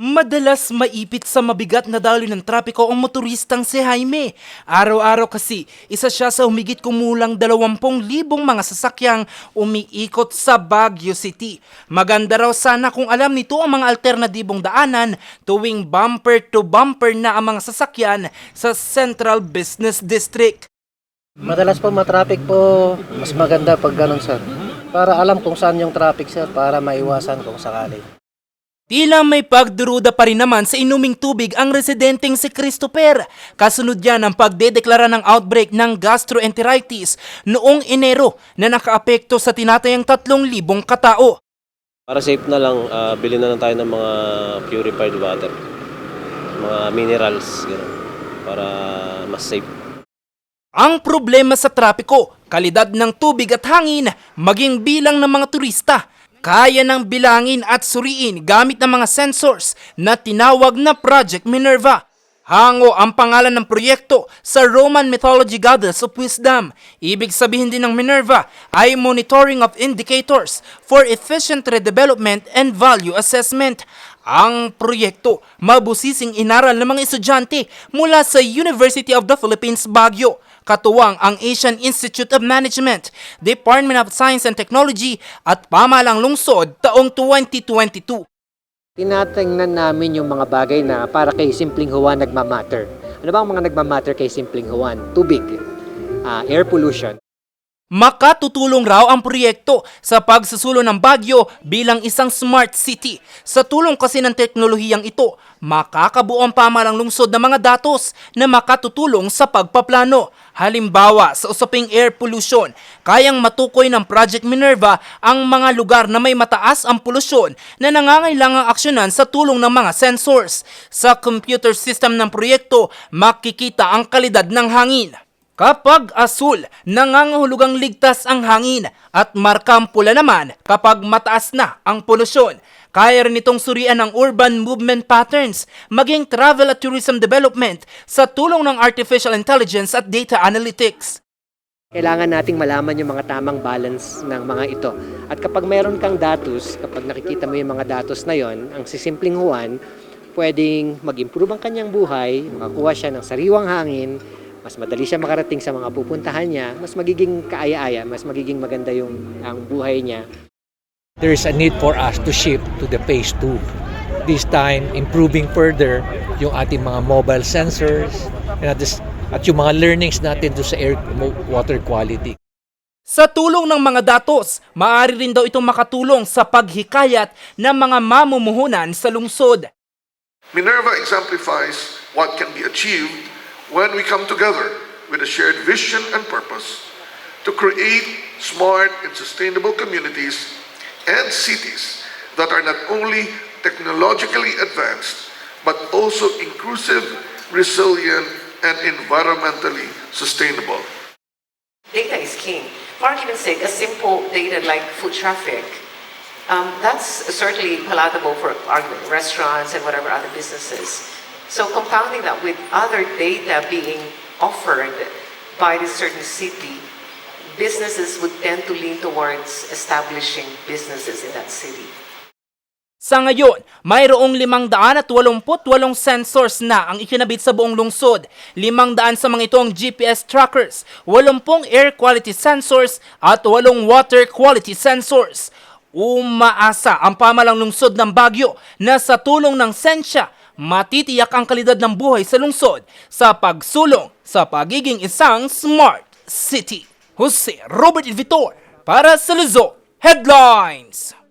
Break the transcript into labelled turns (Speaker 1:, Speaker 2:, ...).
Speaker 1: Madalas maipit sa mabigat na daloy ng trapiko ang motoristang si Jaime. Araw-araw kasi, isa siya sa humigit kumulang 20,000 mga sasakyang umiikot sa Baguio City. Maganda raw sana kung alam nito ang mga alternatibong daanan tuwing bumper to bumper na ang mga sasakyan sa Central Business District.
Speaker 2: Madalas po matraffic po, mas maganda pag ganun sir. Para alam kung saan yung traffic sir, para maiwasan kung sakali.
Speaker 1: Tila may pagduruda pa rin naman sa inuming tubig ang residenteng si Christopher. Kasunod yan ang pagdedeklara ng outbreak ng gastroenteritis noong Enero na nakaapekto sa tinatayang 3,000 katao.
Speaker 3: Para safe na lang, ah, bili na lang tayo ng mga purified water. Mga minerals, gano'n. Para mas safe.
Speaker 1: Ang problema sa trapiko, kalidad ng tubig at hangin, maging bilang ng mga turista, kaya ng bilangin at suriin gamit ng mga sensors na tinawag na Project Minerva. Hango ang pangalan ng proyekto sa Roman mythology goddess of wisdom. Ibig sabihin din ng Minerva ay monitoring of indicators for efficient redevelopment and value assessment. Ang proyekto mabusising inaral ng mga estudyante mula sa University of the Philippines Baguio katuwang ang Asian Institute of Management, Department of Science and Technology at Pamalang Lungsod taong 2022.
Speaker 2: Tinatingnan namin yung mga bagay na para kay Simpleng Juan nagmamatter. Ano ba ang mga nagmamatter kay Simpleng Juan? Tubig, ah, air pollution,
Speaker 1: Makatutulong raw ang proyekto sa pagsusulo ng Baguio bilang isang smart city. Sa tulong kasi ng teknolohiyang ito, makakabuo ang pamalang lungsod ng mga datos na makatutulong sa pagpaplano. Halimbawa, sa usaping air pollution, kayang matukoy ng Project Minerva ang mga lugar na may mataas ang polusyon na nangangailangang aksyonan sa tulong ng mga sensors. Sa computer system ng proyekto, makikita ang kalidad ng hangin. Kapag asul, nangangahulugang ligtas ang hangin at markang pula naman kapag mataas na ang polusyon. Kaya rin itong surian ang urban movement patterns, maging travel at tourism development sa tulong ng artificial intelligence at data analytics.
Speaker 2: Kailangan nating malaman yung mga tamang balance ng mga ito. At kapag mayroon kang datos, kapag nakikita mo yung mga datos na yon, ang si Simpleng Juan, pwedeng mag-improve ang kanyang buhay, makakuha siya ng sariwang hangin, mas madali siya makarating sa mga pupuntahan niya, mas magiging kaaya-aya, mas magiging maganda yung ang buhay niya.
Speaker 4: there is a need for us to shift to the phase 2. This time, improving further yung ating mga mobile sensors and at, this, at yung mga learnings natin do sa air water quality.
Speaker 1: Sa tulong ng mga datos, maaari rin daw itong makatulong sa paghikayat ng mga mamumuhunan sa lungsod.
Speaker 5: Minerva exemplifies what can be achieved when we come together with a shared vision and purpose to create smart and sustainable communities and cities that are not only technologically advanced but also inclusive, resilient, and environmentally sustainable.
Speaker 6: data is king. For argument's sake, a simple data like food traffic, um, that's certainly palatable for argument, restaurants and whatever other businesses. So compounding that with other data being offered by this certain city, businesses would tend to lean towards establishing businesses in that city.
Speaker 1: Sa ngayon, mayroong 588 sensors na ang ikinabit sa buong lungsod. 500 sa mga ito GPS trackers, 80 air quality sensors at 8 water quality sensors. Umaasa ang pamalang lungsod ng Baguio na sa tulong ng sensya, matitiyak ang kalidad ng buhay sa lungsod sa pagsulong sa pagiging isang smart city. Jose Robert Vitor para sa Luzon Headlines.